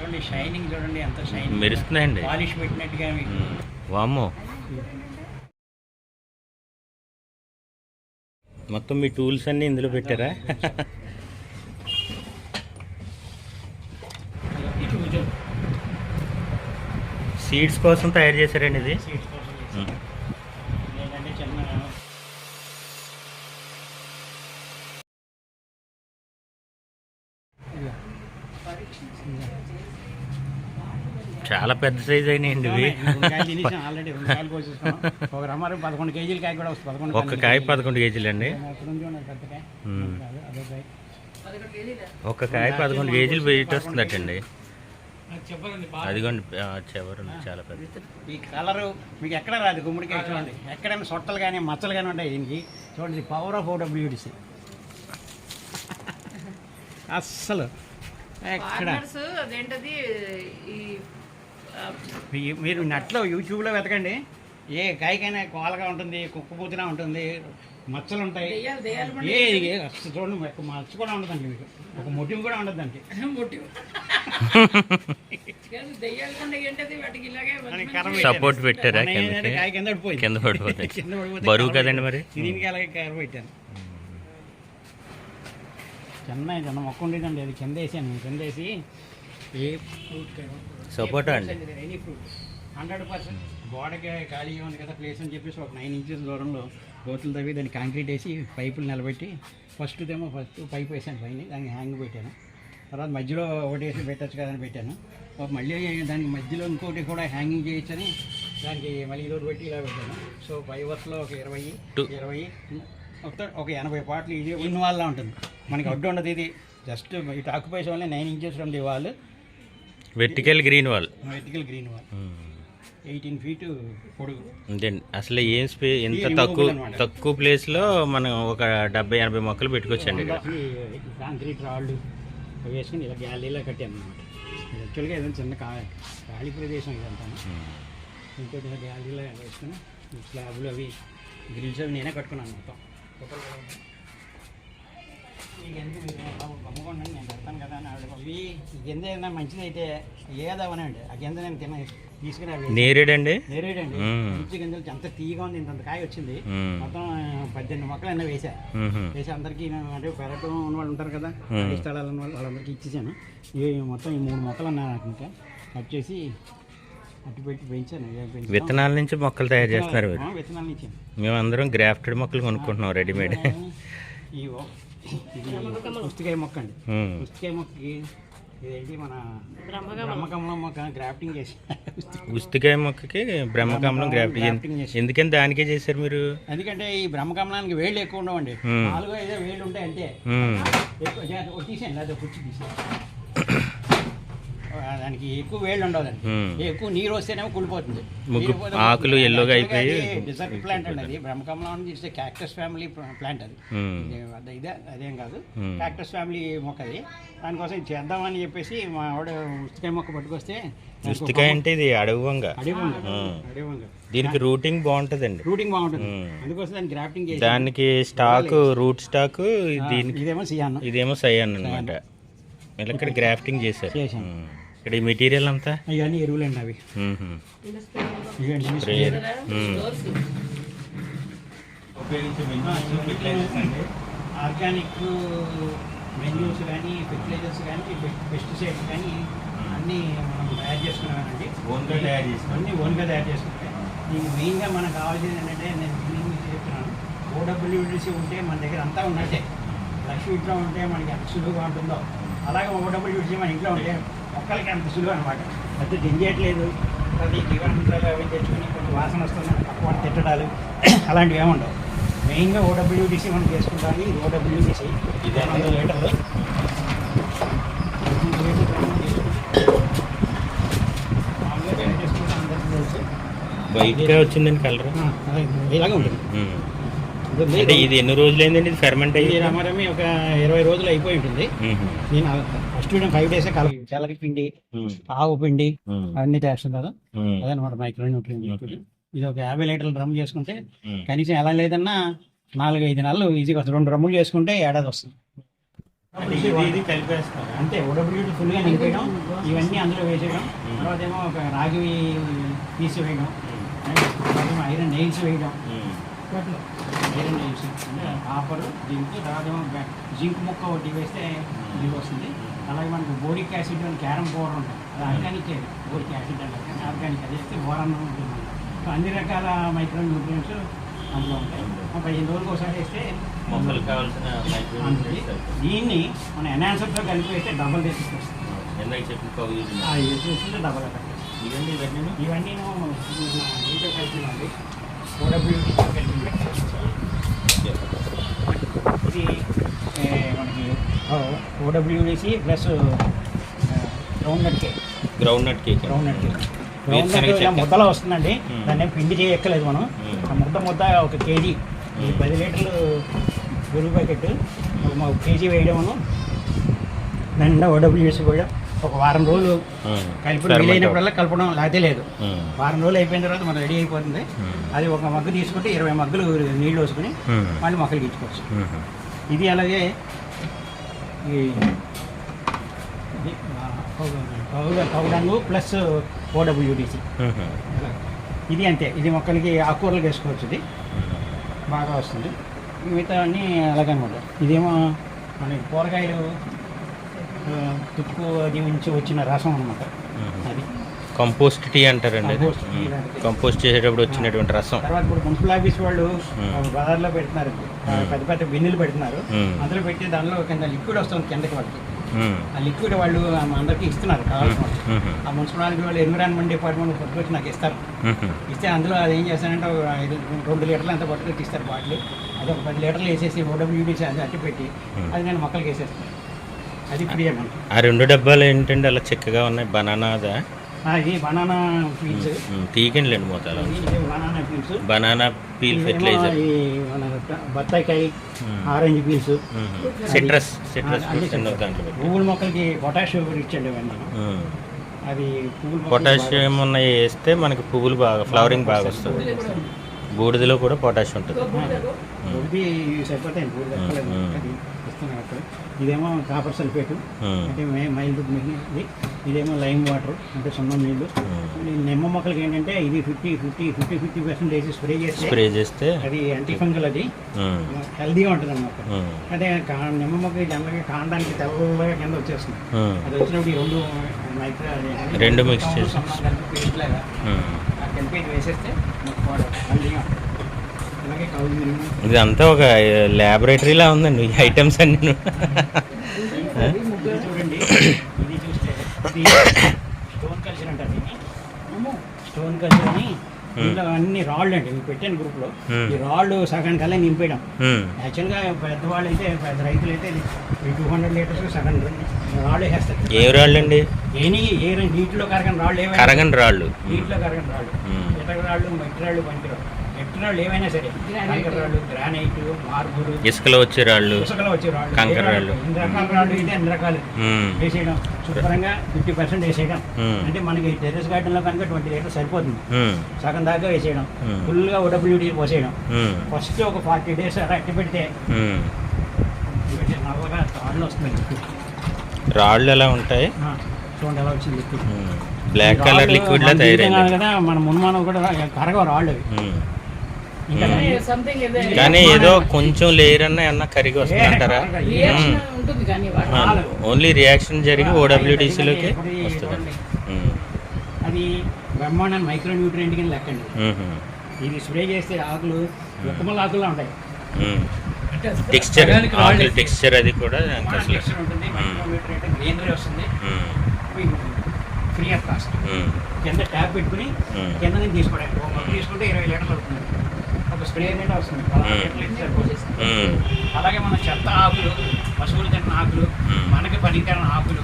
చూడండి షైనింగ్ చూడండి ఎంత షైనింగ్ మెరుస్తున్నాయండి. పాలిష్ పెట్టినట్టుగా మీకు. వామ్మో. మొత్తం మీ టూల్స్ అన్ని ఇందులో పెట్టారా. సీడ్స్ కోసం తయారు చేశారండి ఇది. సీట్స్ కోసం చేసి. ఉమ్. ఏంటంటే చిన్న ఇదిగో. చాలా పెద్ద సైజ్ అయినాయండి ఇవి. ఒక పదకొండు కేజీల కాయ కూడా వస్తుంది పదకొండు ఒక్క కాయ పదకొండు కేజీలు అండి. పెద్ద కాయ. ఒక్క పదకొండు కేజీలు. వెయిట్ వస్తుందటండి. అదిగోండి ఆ, చివరి చాలా పెద్ద. ఈ కలరు మీకు ఎక్కడ రాదు గుమ్మడికాయ చూడండి. ఎక్కడైనా సొట్టలు కానీ మచ్చలు కానీ ఉంటాయి దీనికి. చూడండి పవర్ ఆఫ్ ఓడబ్ల్యూడిసి అస్సలు ఎక్కడ? అదేంటది ఈ మీరు నెట్లో యూట్యూబ్లో వెతకండి. ఏ కాయకైనా కోలగా ఉంటుంది కుక్కపూతినా ఉంటుంది మచ్చలు ఉంటాయి. ఏ చూడండి మచ్చ కూడా ఉండదండి మీకు. ఒక మొటిం కూడా ఉండదు దానికి. పెట్టాను. పెట్టారా? కాయ కింద పడిపోయింది. బరువు కదండి మరి? దీనికి అలాగే కర్ర పెట్టాను. చిన్న చిన్న మొక్క ఉండేదండి. అది కింద వేసాను. కింద వేసి ఏ ఫ్రూట్ సపోటా అండి? ఎనీ ఫ్రూట్ హండ్రెడ్ పర్సెంట్ గోడకి ఖాళీ ఉంది కదా ప్లేస్ అని చెప్పేసి ఒక నైన్ ఇంచెస్ దూరంలో గోతులు తవ్వి దాన్ని కాంక్రీట్ వేసి పైపులు నిలబెట్టి ఫస్ట్ ఏమో ఫస్ట్ పైప్ వేసాను పైన దానికి హ్యాంగ్ పెట్టాను. తర్వాత మధ్యలో ఒకటి వేసి పెట్టచ్చు కదని పెట్టాను. ఒక మళ్ళీ దానికి మధ్యలో ఇంకోటి కూడా హ్యాంగింగ్ చేయొచ్చని దానికి మళ్ళీ ఇదొకటి పెట్టి ఇలా పెట్టాను. సో ఫైవ్ వర్స్లో ఒక ఇరవై. ఇరవై మొత్తం ఒక ఎనభై పాటలు ఇది ఇన్ వాళ్ళ ఉంటుంది. మనకి అడ్డు ఉండదు ఇది. జస్ట్ ఇటు ఆక్యుపేషన్ వల్ల నైన్ ఇంచెస్ ఉంది వాళ్ళు. Vertical green wall vertical green wall eighteen feet పొడుగు. అసలు ఏం స్పే ఎంత తక్కువ. తక్కువ ప్లేస్లో మనం ఒక డెబ్బై ఎనభై మొక్కలు పెట్టుకోవచ్చండి కాంక్రీట్ రాళ్ళు అవి వేసుకుని ఇలా గ్యాలరీలో కట్టాను అనమాట యాక్చువల్గా ఏదైనా చిన్న ఖాళీ ప్రదేశం ఇదంతా. ఉమ్. ఇంకోటి ఇలా గ్యాలరీలో వేసుకుని స్లాబ్లు అవి గ్రిల్స్ అవి నేనే కట్టుకున్నాను మొత్తం. ఈ గంజి మీరు అమ్ముకోండి నేను పెడతాను కదా అని ఆవిడ ఇవి ఈ గింజ ఏదైనా మంచిదైతే ఏదవనండి ఆ గింజ నేను తిన నేరేడండి. నేరేడండి. మంచి గింజలు ఎంత తీయగా ఉంది ఇంత కాయ వచ్చింది. మొత్తం పద్దెనిమిది మొక్కలు అన్నీ వేసా. వేసి అందరికీ నేను అంటే పెరటం ఉన్న వాళ్ళు ఉంటారు కదా స్థలాలు ఉన్న వాళ్ళు వాళ్ళందరికీ ఇచ్చేసాను. ఈ మొత్తం ఈ మూడు మొక్కలు ఉన్నాయి నాకు ఇంకా. కట్ చేసి. విత్తనాల నుంచి మొక్కలు తయారు చేస్తున్నారు మీరు. మేమందరం గ్రాఫ్టెడ్ మొక్కలు కొనుక్కుంటున్నాం రెడీమేడ్. పుస్తకాయ మొక్క అండి. పుస్తకాయ మొక్కకి ఇదేంటి మన బ్రహ్మకమలం. మొక్క గ్రాఫ్టింగ్ చేసి ఉస్తికాయ మొక్కకి బ్రహ్మకమలం గ్రాఫ్ట్ గ్రాఫ్టింగ్ చేసి ఎందుకని దానికే చేశారు మీరు? ఎందుకంటే ఈ బ్రహ్మకమలానికి వేళ్ళు ఎక్కువ ఉండవండి. నాలుగో ఐదో వేళ్ళు ఉంటాయి ఉమ్. ఎక్కువ తీసేయండి అదే కుర్చీ తీసేయండి. దానికి ఎక్కువ వేళ్ళు మ్మ్. ఎక్కువ నీరు వస్తేనేమో పోతే ఆకులు కుళ్ళిపోతుంది. yellow గా Actually అయిపోయి- డిజర్ట్ ప్లాంట్ అండి అది. బ్రహ్మకమలం అని ఇట్స్ క్యాక్టస్ ఫ్యామిలీ ప్లాంట్ అది. ఇది- అది కాదు. క్యాక్టస్ ఫ్యామిలీ మొక్క అది. దానికోసం ఇది చేద్దామని చెప్పేసి మా ఆవిడ ఉస్తికాయ మొక్క పట్టుకొస్తే ఉస్తికాయ అంటే ఇది అడవి వంగ అడవి వంగ. అడవి వంగ దీనికి రూటింగ్ బాగుంటుందండి. రూటింగ్ బాగుంటుంది. అందుకోసం దాన్ని గ్రాఫ్టింగ్ చేసి దానికి స్టాక్ రూట్ స్టాక్ దీనికి ఇదేమో సియాన్ ఇదేమో సయ్యాన్ అనమాట ఇక్కడ గ్రాఫ్టింగ్ చేశారు. ఇక్కడ ఈ మెటీరియల్ అంతా? ఇవన్నీ ఎరువులండి అవి. ఆర్గానిక్ మెన్యూస్ కానీ ఫెర్టిలైజర్స్ కానీ పెస్టిసైడ్స్ కానీ అన్నీ మనం తయారు చేసుకున్నామండి. Own-గా తయారు చేసుకున్నాం. అన్నీ ఓన్గా తయారు చేసుకుంటే దీనికి మెయిన్గా మనకు కావాల్సింది ఏంటంటే నేను నుంచి చెప్తున్నాను. ఓడబ్ల్యూడిసి ఉంటే మన దగ్గర అంతా ఉన్నట్టే. లక్ష్మీ ఇంట్లో ఉంటే మనకి ఎంత సులువుగా ఉంటుందో. అలాగే ఓడబ్ల్యూడిసి మన ఇంట్లో ఉంటే మొక్కలకి అంత సులువు అనమాట పెద్ద దించేయట్లేదు అది జీవనంతాలు అవి తెచ్చుకొని కొంచెం వాసన వస్తుంది పక్క వాళ్ళు తిట్టడాలు అలాంటివి ఏమి ఉండవు. మెయిన్గా ఓడబ్ల్యూడిసి మనం చేసుకుంటాము. ఇది ఓడబ్ల్యూడిసి ఇది వందల లీటర్లు. వైట్గా వచ్చిందండి కలర్. అదే, ఇలాగే ఉంటుంది. అంటే ఇది ఎన్ని రోజులైందండి? ఇది ఫెర్మెంట్ అయ్యి? రమరమి ఒక ఇరవై రోజులు అయిపోయి ఉంటుంది. నేను ఫస్ట్ ఫైవ్ డేస్ చల్లకి పిండి ఉమ్. ఆవు పిండి ఉమ్. అన్ని కదా. అదనమాట మైక్రో న్యూట్రియన్ ఇది ఒక యాభై లీటర్ల డ్రమ్ చేసుకుంటే ఉమ్. కనీసం ఎలా లేదన్నా నాలుగు ఐదు నెలలు ఈజీగా వస్తుంది. రెండు డ్రమ్ములు చేసుకుంటే ఏడాది వస్తుంది. అంతే ఓడబ్ల్యూటీ ఫుల్గా నింపేయడం ఇవన్నీ అందులో వేసేయడం తర్వాత ఏమో ఒక రాగి తీసి వేయడం తర్వాత ఏమో ఐరన్ నెయిల్స్ వేయడం. ఐరన్ నెయిల్స్ అంటే కాపర్ జింక్ తర్వాత ఏమో జింక్ ముక్క ఒకటి వేస్తే ఇది వస్తుంది అలాగే మనకు బోరిక్ యాసిడ్ అని క్యారమ్ పౌడర్ ఉంటుంది. అది ఆర్గానిక్ బోరిక్ యాసిడ్ అంటే కానీ ఆర్గానిక్ అది వేస్తే బోరన్ ఉంటుంది సో అన్ని రకాల మైక్రో న్యూట్రియన్స్ అందులో ఉంటాయి. ఒక పదిహేను రోజులకు ఒకసారి వేస్తే మొక్కలు కావాల్సిన దీన్ని మన ఎనాన్సర్తో కలిపి వేస్తే డబల్ చూస్తుంటే డబల్ ఎఫెక్ట్ ఇవన్నీ ఇవన్నీ? ఇవన్నీ కలిపినండి ఓడబ్ల్యూటీ ఇది మనకి OWDC plus groundnut cake groundnut cake groundnut cake ground వేరుశనగ నట్ ఇలా చెక్క. ముద్దలో వస్తుందండి. మ్మ్. దాన్ని పిండి చేయక్కలేదు మనం. మ్మ్. ఆ ముద్ద ముద్ద ఒక కేజీ. ఈ మ్మ్. పది లీటర్లు గురువు ప్యాకెట్ ఒక కేజీ వేయడము దాని నిండా ఓడబ్ల్యూడిసి కూడా ఒక వారం రోజులు కలిపి వీలైనప్పుడల్లా కలపడం లేకపోతే లేదు. వారం రోజులు అయిపోయిన తర్వాత మనం రెడీ అయిపోతుంది. అది ఒక మగ్గు తీసుకుంటే ఇరవై మగ్గులు నీళ్ళు వేసుకుని మళ్ళీ మొక్కలు ఇచ్చుకోవచ్చు. ఇది అలాగే ఈ ప్లస్ ఓడబ్ల్యూడిసి. ఇది అంతే. ఇది మొక్కలకి ఆకుకూరలకు వేసుకోవచ్చు ఇది. బాగా వస్తుంది. మిగతా అన్నీ అలాగే అనమాట ఇదేమో మన కూరగాయలు తుక్కు అది నుంచి వచ్చిన రసం అనమాట అది. కంపోస్ట్ టీ అంటారండి. కంపోస్ట్ చేసేటప్పుడు వచ్చినటువంటి రసం. తర్వాత ఇప్పుడు మున్సిపల్ ఆఫీస్ వాళ్ళు బజార్లో పెడుతున్నారు. పెద్ద పెద్ద బిన్నులు పెడుతున్నారు. అందులో పెట్టి దానిలో కింద లిక్విడ్ వస్తుంది కిందకి వాళ్ళకి. ఆ లిక్విడ్ వాళ్ళు అందరికీ ఇస్తున్నారు కావాల్సిన. ఆ మున్సిపాలిటీ వాళ్ళు ఎన్విరాన్మెంట్ డిపార్ట్మెంట్ పట్టుకొచ్చి నాకు ఇస్తారు. ఇస్తే అందులో అది ఏం చేస్తానంటే ఒక ఐదు రెండు లీటర్లు అంత పట్టుకొచ్చి ఇస్తారు బాటిల్. అది ఒక పది లీటర్లు వేసేసి ఓడబ్ల్యూడీసీ అది అట్టి పెట్టి. అది నేను మొక్కలకి వేసేస్తాను. అది ఫ్రీ మనకి ఆ రెండు డబ్బాలు ఏంటంటే అలా చిక్కగా ఉన్నాయి. బనానాదా? ఇది బనానా పీల్స్. తీగండి మూతాలు banana peels. Banana peel fertiliser. బత్తాయికాయ orange peels. Citrus citrus పువ్వుల మొక్కలకి పొటాషియం ఇచ్చండి ఇవన్నీ. అది పొటాషియం ఉన్నాయి వేస్తే మనకి పువ్వులు బాగా ఫ్లవరింగ్ బాగా వస్తుంది. బూడిదలో కూడా పొటాషియం ఉంటుంది. ఇది ఇస్తున్నాను అక్కడ. ఇదేమో కాపర్ సల్ఫేట్. అంటే మైల్డ్ మిగిలింది ఇదేమో లైమ్ వాటర్ అంటే సున్నం నీళ్ళు నిమ్మ మొక్కలకి ఏంటంటే ఇది fifty fifty fifty fifty percent వేసి స్ప్రే చేస్తే స్ప్రే చేస్తే అది యాంటీ ఫంగల్ అది. హెల్దీగా ఉంటుంది అన్నమాట. కా- నిమ్మ మొక్క జనరల్గా కాండానికి తెల్లగా కింద వచ్చేస్తుంది. అది వచ్చినప్పుడు ఈ రెండు మైక్రో రెండు mix చేసి. కలిపి ఇది వేసేస్తే మొక్క హెల్దీగా ఉంటుంది. ఇదంతా ఒక ల్యాబొరేటరీలా ఉందండి. ఈ ఐటమ్స్ అన్ని స్టోన్ కల్చర్ అని ఇందులో అన్ని రాళ్ళు అండి. ఇవి పెట్టాను గ్రూప్లో. ఈ రాళ్ళు సగం కల్లా నింపేయడం. యాక్చువల్గా పెద్దవాళ్ళు అయితే పెద్ద రైతులు అయితే టూ హండ్రెడ్ లీటర్స్ సగం రాళ్ళు వేస్తారు. ఏం రాళ్ళండి? ఏని ఏ నీటిలో కరగని రాళ్ళు కరగని రాళ్ళు. నీటిలో కరగని రాళ్ళు. ఇతర రాళ్ళు మట్టి రాళ్ళు పంటి రాళ్ళు సరే కంకర రాళ్ళు గ్రానైట్ మార్బుల్ ఇసుకలో వచ్చే రాళ్ళు ఇసుకలో వచ్చే రాళ్ళు కంకర రాళ్ళు. రకాల రాళ్ళు అన్ని రకాలు. వేసేయడం శుభ్రంగా ఫిఫ్టీ పర్సెంట్ వేసేయడం. అంటే మనకి టెర్రస్ గార్డెన్లో కనుక ట్వంటీ లీటర్స్ సరిపోతుంది. సగం దాకా వేసేయడం మ్మ్. ఫుల్గా ఓడబ్ల్యూడీ పోసేయడం. ఫస్ట్ ఒక ఫార్టీ డేస్ అట్టి పెడితే నల్లగా. రాళ్ళు ఎలా ఉంటాయి చూడండి ఎలా వచ్చింది. బ్లాక్ కలర్ లిక్విడ్ లా తయారైంది కదా మన మున్మానం కూడా కరగవు రాళ్ళు కానీ ఏదో కొంచెం లేయర్ అన్న ఏమన్నా కరిగి వస్తుందంటారా? ఓన్లీ రియాక్షన్ జరిగి ఓడబ్ల్యూడిసిలోకి వస్తుంది. అది. బ్రహ్మాండ మైక్రో న్యూట్రియంట్ కింద లెక్కండి. ఇది స్ప్రే చేస్తే ఆకులు ఉత్తమల ఆకులు ఉంటాయి. టెక్స్చర్ ఆకుల టెక్స్చర్ అది కూడా గ్రీనరీ వస్తుంది. Free of cost. కింద ట్యాప్ పెట్టుకుని. కింద నుంచి తీసుకోవడానికి తీసుకుంటే ఇరవై లీటర్లు అవుతుంది. ఒక స్ప్రే వస్తుంది. మ్మ్. అలాగే మన చెత్త ఆకులు పశువులు తింటున్న ఆకులు. మనకి పనికిరాని ఆకులు.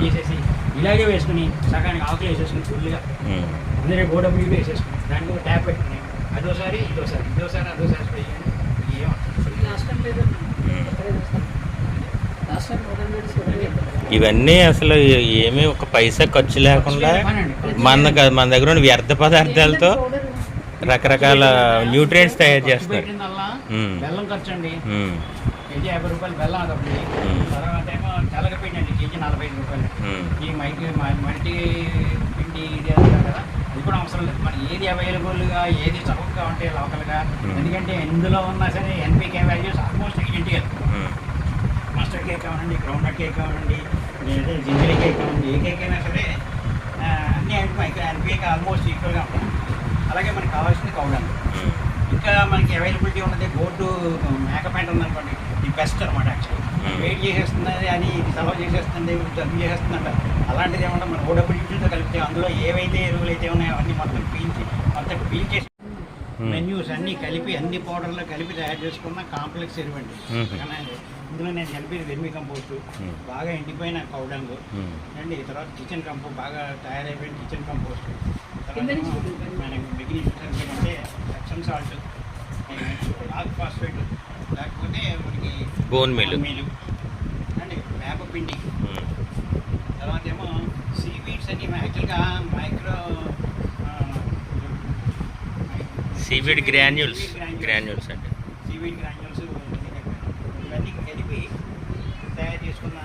తీసేసి ఇలాగే వేసుకుని సగానికి ఆకులు వేసేసుకుని ఫుల్గా. అందరే గోడబ్ల్యూ వేసేసుకుని దానికి ఒక ట్యాప్ పెట్టుకుని అదోసారి ఇదోసారి ఇదోసారి అదోసారి స్ప్రే ఇవన్నీ అసలు ఏమీ ఒక పైసా ఖర్చు లేకుండా మన మన దగ్గర ఉన్న వ్యర్థ పదార్థాలతో రకరకాల న్యూట్రియంట్స్ తయారు చేస్తారు. బెల్లం ఖర్చు అండి. కేజీ యాభై రూపాయలు బెల్లం అదొకటి. తర్వాత నలభై ఐదు రూపాయలు. ఈ మైకి మల్టీ పిండి ఇది అంటారు కదా అది కూడా అవసరం లేదు మన ఏది అవైలబుల్గా ఏది చౌకగా ఉంటే లోకల్గా. ఎందుకంటే ఎందులో ఉన్నా సరే NPK values almost identical um. Mustard cake కావాలండి గ్రౌండ్ కేక్ కావాలండి లేదా జింజరీ కేక్ కావాలండి ఏ కేక్ అయినా సరే అన్ని ఎన్పికే ఆల్మోస్ట్ ఈక్వల్గా ఉంటాయి అలాగే మనకి కావాల్సింది కౌడండి ఉమ్. ఇంకా మనకి అవైలబిలిటీ ఉన్నది బోర్డు మేకప్ ప్యాంట్ ఉందనుకోండి ఇది బెస్ట్ అనమాట యాక్చువల్లీ Hmm. వెయిట్ చేసేస్తుంది అని ఇది సలవ చేసేస్తుంది జబ్బు చేసేస్తుంది అంట అలాంటిది ఏమన్నా మన ఓడబ్ల్యూటీతో కలిపితే అందులో ఏవైతే ఎరువులు అయితే ఉన్నాయో అవన్నీ మొత్తం పీల్చి మొత్తం పీల్చేసి ఉమ్. మెన్యూస్ అన్నీ కలిపి అన్ని పౌడర్లో కలిపి తయారు చేసుకున్న కాంప్లెక్స్ ఎరువండి Hmm. ఇందులో నేను కలిపి వెర్మి కంపోస్ట్ Hmm. బాగా ఎండిపోయిన కౌడంగు. అండి తర్వాత కిచెన్ కంపోస్ట్ బాగా తయారైపోయిన కిచెన్ కంపోస్ట్ తర్వాత మిగిలిన అంటే ఎప్సమ్ సాల్ట్ రాక్ ఫాస్ఫేట్ లేకపోతే మనకి బోన్ మీల్. మీలు అండి వేప పిండి. ఉమ్. తర్వాత ఏమో సీవీడ్స్ అని యాక్చువల్గా మైక్రో సీవీడ్ గ్రాన్యూల్స్ గ్రాన్యూల్స్. అండి సీవీడ్ గ్రాన్యూల్స్ ఇవన్నీ కలిపి తయారు చేసుకున్న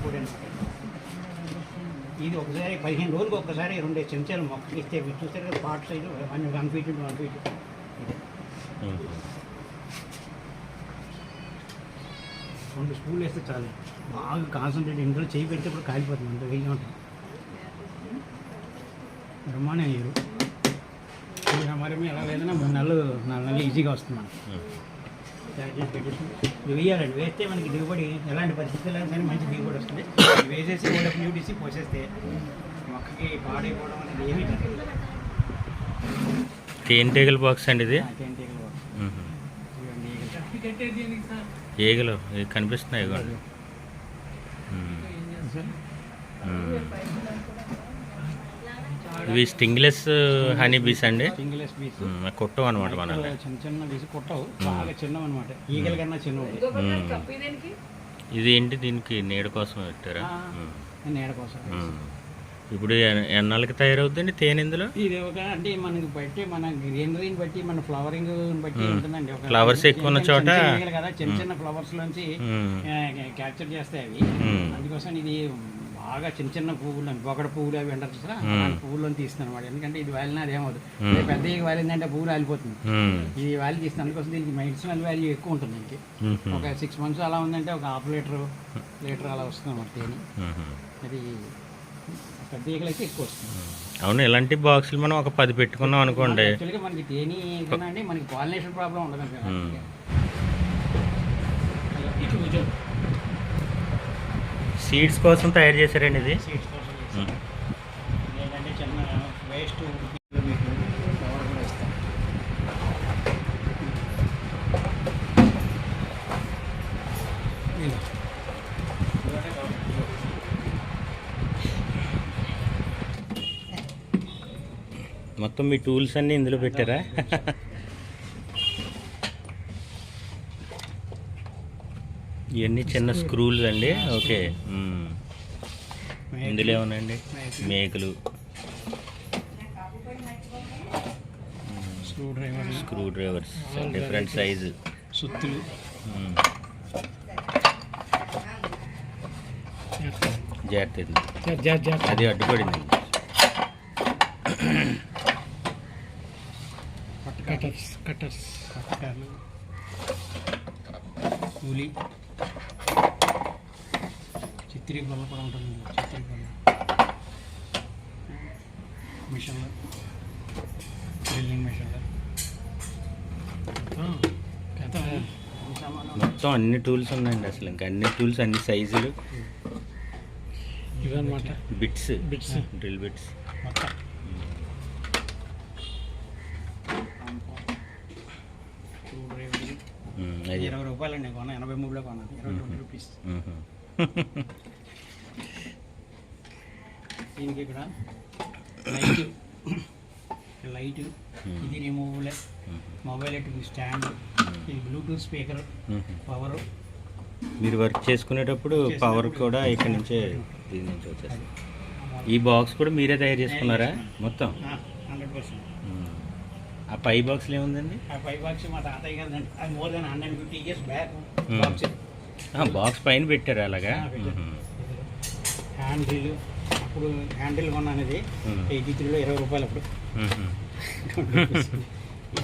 ఫుడ్ అనమాట ఇది ఒకసారి పదిహేను రోజులకు ఒకసారి రెండు చెంచాలు మొక్కకి ఇస్తే మీరు చూస్తారు కదా part size one one feet one feet రెండు స్పూన్లు వేస్తే చాలు. బాగా కాన్సన్ట్రేట్ ఇంట్లో చేయి పెట్టేప్పుడు కాలిపోతుంది అంత వేడిగా ఉంటుంది. బ్రహ్మాండం అయ్యారు మరి ఎలా లేదన్నా మూడు నెలలు నాలుగు నెలలు ఈజీగా వస్తుంది మనకు. పెట్టేసి వేయాలండి. వేస్తే మనకి దిగుబడి ఎలాంటి పరిస్థితుల్లో కానీ మంచి దిగుబడి వస్తుంది. వేసేసి కూడా యూటీసీ పోసేస్తే మొక్కకి పాడైపోవడం అనేది ఏమీ జరగదు తేనెటీగల బాక్స్ అండి ఇది? సార్? ఈగలు కనిపిస్తున్నాయి ఇగోండి ఉమ్. ఏం చేస్తారు ఉమ్. ఇవి స్టింగ్లెస్ హనీ బీస్ అండి? సింగిలెస్ పీస్ ఉమ్, కుట్టం అనమాట మన చిన్న చిన్న పీస్ కుట్టవు. బాగా చిన్నవి అనమాట ఈగల కన్నా చిన్నవి. ఇది ఏంటి దీనికి నీడ కోసం పెట్టారా. నీడ కోసం. ఇప్పుడు ఎన్- ఎన్నాళ్ళకి తయారవుతుందండి తేనె ఇందులో? ఇది ఒక అంటే మనకి బట్టి మన గ్రీనరీని బట్టి మన ఫ్లవరింగ్ బట్టి. ఉంటుందండి. ఒక Flowers ఎక్కువ ఉన్న చోట- కదా చిన్న. చిన్న ఫ్లవర్స్ లోంచి. క్యాప్చర్ చేస్తాయి అవి. అందుకోసం ఇది బాగా చిన్న చిన్న పువ్వులు బొగడ పువ్వులు అవి అంటారు చూసారా? పువ్వులను తీస్తాను అనమాట ఎందుకంటే ఇది వాలినా అది ఏమవుతుంది. అదే పెద్ద వాలిందంటే పువ్వు రాలిపోతుంది ఉమ్. ఇది వాలి తీస్తాను అందుకోసం దీనికి మెడిసినల్ వాల్యూ ఎక్కువ ఉంటుంది దీనికి. ఒక సిక్స్ మంత్స్ అలా ఉందంటే ఒక హాఫ్ లీటర్ లీటర్ అలా వస్తుంది అన్నమాట తేనె. అది పెద్ద ఈగలైతే ఎక్కువ వస్తుంది. అవును ఇలాంటి బాక్సులు మనం ఒక పది పెట్టుకున్నాం అనుకోండి. మనకి తేనె మనకి పాలినేషన్ ప్రాబ్లం ఉండదు సీడ్స్ కోసం తయారు చేశారండి ఇది సీడ్స్ కోసం మ్మ్. ఏంటంటే చిన్న వేస్ట్ మీకు కవర్ కూడా ఇస్తాం ఇలా. ఇదిగోండి కవర్. మొత్తం మీ టూల్స్ అన్ని ఇందులో పెట్టారా ఇవన్నీ చిన్న స్క్రూలు అండి. ఓకే. ఇందులో ఏమన్నాయండి? మేకలు. Screwdriver screwdrivers different size సుత్తులు జాగ్రత్త. అది అడ్డుపడింది. కటర్స్ కటర్స్ కూలి. చిత్రీ బల్ల కూడా ఉంటుంది. చిత్రీ బల్ల మిషన్లు. డ్రిల్లింగ్ మిషన్లు. కథ. మొత్తం అన్ని టూల్స్ ఉన్నాయండి అసలు. ఇంకా అన్ని టూల్స్ అన్ని సైజులు. ఇవన్నమాట. బిట్స్. Bits. Drill bits. మొత్తం. స్క్రూ డ్రైవర్లు అది. ఇరవై రూపాయలు అండి కొన్న ఎనభై మూడులో కొన్నాను. ఇరవై ట్వంటీ రూపీస్. మ్మ్. దీనికి ఇక్కడ లైట్. లైట్. ఇది రిమూవబుల్. మొబైల్ ఎటు స్టాండ్ ఇది బ్లూటూత్ స్పీకర్. పవర్ మీరు వర్క్ చేసుకునేటప్పుడు పవర్ కూడా ఇక్కడ నుంచే దీని నుంచి వచ్చేస్తుంది. ఈ బాక్స్ కూడా మీరే తయారు చేసుకున్నారా? మొత్తం? Hundred percent. ఆ పై బాక్స్లో ఏముందండి? ఆ ఫైవ్ బాక్స్ మా తాతయ్య గారు అది more than hundred fifty years back. Box box పైన పెట్టారా అలాగా. హ్యాండిల్ అప్పుడు హ్యాండిల్ కొన్నాను Hmm. ఎయిటీ త్రీలో ఇరవై రూపాయలు అప్పుడు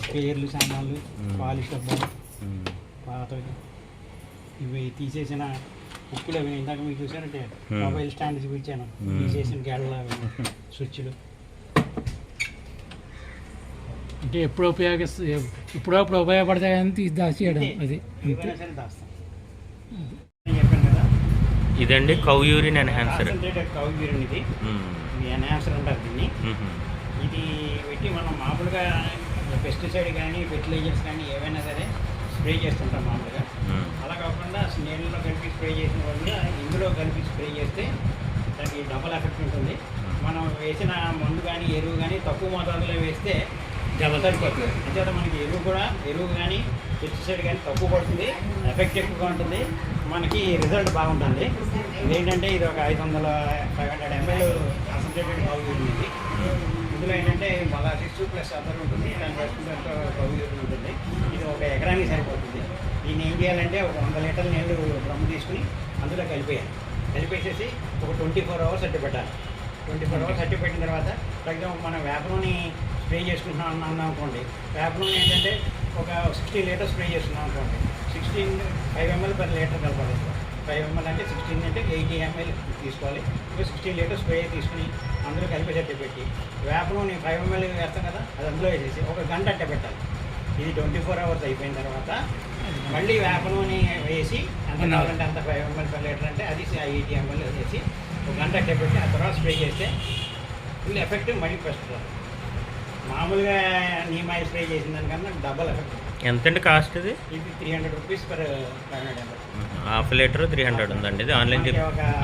స్పేర్లు సామాన్లు. పాలిష్ డబ్బాలు. పాతవి ఇవి తీసేసిన ఉక్కులు అవి ఇందాక మీకు చూసారంటే Hmm. మొబైల్ స్టాండ్ చూపించాను. తీసేసిన గేళ్ళ స్విచ్లు అంటే ఎప్పుడు ఉపయోగిస్తూ ఎప్పుడో అప్పుడు ఉపయోగపడతాయని తీసి దాచేయడం అది ఏవైనా ఇదండి cow urine enhancer. Cow urine ఇది. ఎన్హాన్సర్ అంటారు దీన్ని. ఇది పెట్టి మనం మామూలుగా పెస్టిసైడ్ కానీ ఫెర్టిలైజర్స్ కానీ ఏవైనా సరే స్ప్రే చేస్తుంటాం మామూలుగా. అలా కాకుండా నీళ్ళలో కలిపి స్ప్రే చేసిన వల్ల ఇందులో కలిపి స్ప్రే చేస్తే దానికి డబల్ ఎఫెక్ట్ ఉంటుంది. మనం వేసిన మందు కానీ ఎరువు కానీ తక్కువ మోతాదులో వేస్తే డబల్ సరిపోతుంది అంతేత మనకి ఎరువు కూడా ఎరువు కానీ పెస్టిసైడ్ కానీ తక్కువ పడుతుంది. ఎఫెక్ట్ ఎక్కువగా ఉంటుంది. మనకి రిజల్ట్ బాగుంటుంది. ఇదేంటంటే ఇది ఒక ఐదు వందల ఫైవ్ హండ్రెడ్ ఎంఎల్ కాన్సన్ట్రేటెడ్ బాగు ఇది. ఇందులో ఏంటంటే మళ్ళా సిక్స్ ప్లస్ అదర్ ఉంటుంది. దాని వేసుకుంటే ఎంతో ఉంటుంది. ఇది ఒక ఎకరానికి సరిపోతుంది. దీన్ని ఏం చేయాలంటే ఒక వంద లీటర్ల నీళ్ళు డ్రమ్ తీసుకుని అందులో కలిపేయాలి. కలిపేసేసి ఒక ట్వంటీ ఫోర్ అవర్స్ అట్టి పెట్టాలి. ట్వంటీ ఫోర్ అవర్స్ అట్టి పెట్టిన తర్వాత ఫర్ ఎగ్జాంపుల్ మనం వేప నూనె స్ప్రే చేసుకుంటున్నాం అన్నాం అనుకోండి. వేప నూనె ఏంటంటే ఒక సిక్స్టీ లీటర్స్ స్ప్రే చేసుకున్నాం అనుకోండి. Sixteen five ML per litre కలపాలి. ఫైవ్ ఎంఎల్ అంటే సిక్స్టీన్ అంటే ఎయిటీ ఎంఎల్ తీసుకోవాలి. ఇంకా సిక్స్టీన్ లీటర్స్ స్ప్రే తీసుకుని అందులో కలిపేసట్టు పెట్టి వేప నూనె ఫైవ్ ఎంఎల్ వేస్తాం కదా అది అందులో వేసేసి ఒక గంట అట్ట పెట్టాలి. ఇది ట్వంటీ ఫోర్ అవర్స్ అయిపోయిన తర్వాత మళ్ళీ వేప నూనె వేసి ఎంత కావాలంటే అంత ఫైవ్ ఎంఎల్ పర్ లీటర్ అంటే అది ఎయిటీ ఎంఎల్ వేసి ఒక గంట అట్ట పెట్టి ఆ తర్వాత స్ప్రే చేస్తే ఫుల్ ఎఫెక్ట్ మళ్ళీ ఫస్ట్ మామూలుగా నీమాయి స్ప్రే చేసిన దానికన్నా డబల్ ఎఫెక్ట్ ఎంతండి కాస్ట్ ఇది? ఇది three hundred rupees per half litre three hundred ఉందండి ఇది. ఆన్లైన్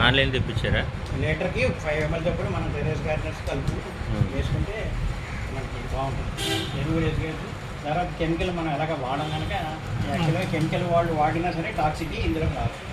ఆన్లైన్ తెప్పించారా? లీటర్కి ఫైవ్ ఎంఎల్ చొప్పున మనం టెరెస్ గార్డెన్స్ కలుపు. వేసుకుంటే మనకి బాగుంటుంది. తర్వాత కెమికల్ మనం ఎలాగ వాడడం కనుక యాక్చువల్గా కెమికల్ వాళ్ళు వాడినా సరే టాక్సిక్ ఇందులో రాదు. మ్మ్.